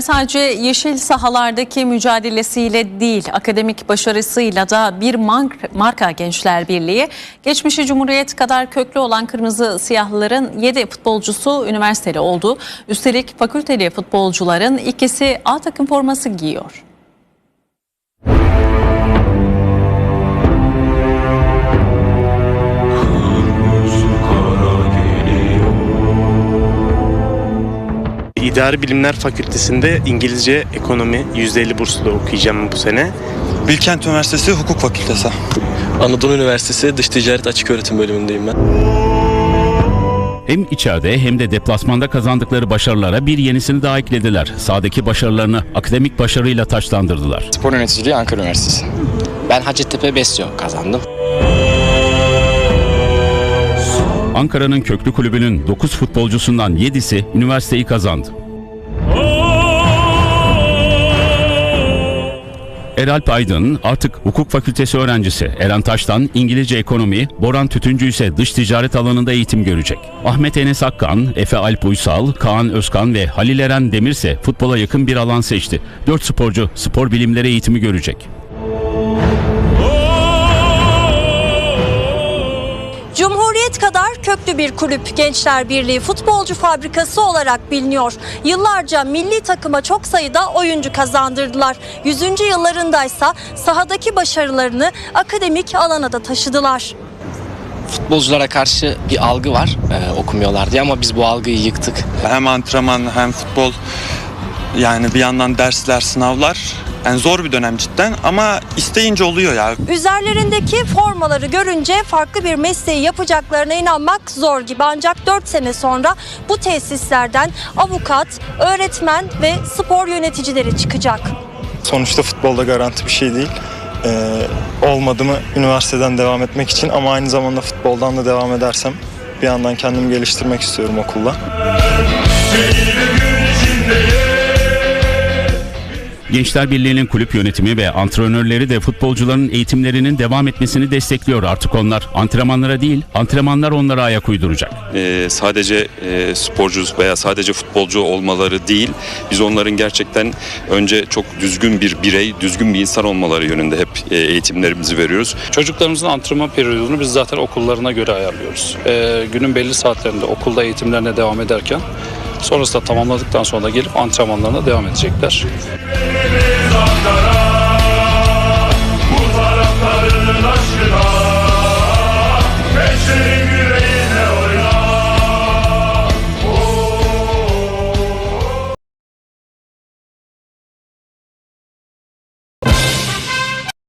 Sadece yeşil sahalardaki mücadelesiyle değil, akademik başarısıyla da bir mark- marka Gençler Birliği. Geçmişi Cumhuriyet kadar köklü olan kırmızı siyahlıların 7 futbolcusu üniversiteli oldu. Üstelik fakülteli futbolcuların ikisi A takım forması giyiyor. İdari Bilimler Fakültesinde İngilizce Ekonomi %50 burslu okuyacağım bu sene. Bilkent Üniversitesi Hukuk Fakültesi. Anadolu Üniversitesi Dış Ticaret Açık Öğretim bölümündeyim ben. Hem içeride hem de deplasmanda kazandıkları başarılara bir yenisini daha eklediler. Sahadaki başarılarını akademik başarıyla taçlandırdılar. Spor Yöneticiliği Ankara Üniversitesi. Ben Hacettepe Besyo kazandım. Ankara'nın köklü kulübünün 9 futbolcusundan 7'si üniversiteyi kazandı. Eralp Aydın artık hukuk fakültesi öğrencisi. Eren Taş'tan İngilizce ekonomi, Boran Tütüncü ise dış ticaret alanında eğitim görecek. Ahmet Enes Akkan, Efe Alp Uysal, Kaan Özkan ve Halil Eren Demir ise futbola yakın bir alan seçti. 4 sporcu spor bilimleri eğitimi görecek. Köklü bir kulüp Gençler Birliği futbolcu fabrikası olarak biliniyor. Yıllarca milli takıma çok sayıda oyuncu kazandırdılar. 100. yıllarındaysa sahadaki başarılarını akademik alana da taşıdılar. Futbolculara karşı bir algı var e, okumuyorlar diye ama biz bu algıyı yıktık. Hem antrenman hem futbol yani bir yandan dersler, sınavlar. Yani zor bir dönem cidden ama isteyince oluyor ya. Üzerlerindeki formaları görünce farklı bir mesleği yapacaklarına inanmak zor gibi. Ancak 4 sene sonra bu tesislerden avukat, öğretmen ve spor yöneticileri çıkacak. Sonuçta futbolda garanti bir şey değil. Ee, olmadı mı üniversiteden devam etmek için ama aynı zamanda futboldan da devam edersem bir yandan kendimi geliştirmek istiyorum okulla. Gençler Birliği'nin kulüp yönetimi ve antrenörleri de futbolcuların eğitimlerinin devam etmesini destekliyor artık onlar. Antrenmanlara değil, antrenmanlar onlara ayak uyduracak. Ee, sadece e, sporcu veya sadece futbolcu olmaları değil, biz onların gerçekten önce çok düzgün bir birey, düzgün bir insan olmaları yönünde hep e, eğitimlerimizi veriyoruz. Çocuklarımızın antrenman periyodunu biz zaten okullarına göre ayarlıyoruz. Ee, günün belli saatlerinde okulda eğitimlerine devam ederken sonrasında tamamladıktan sonra da gelip antrenmanlarına devam edecekler. shame.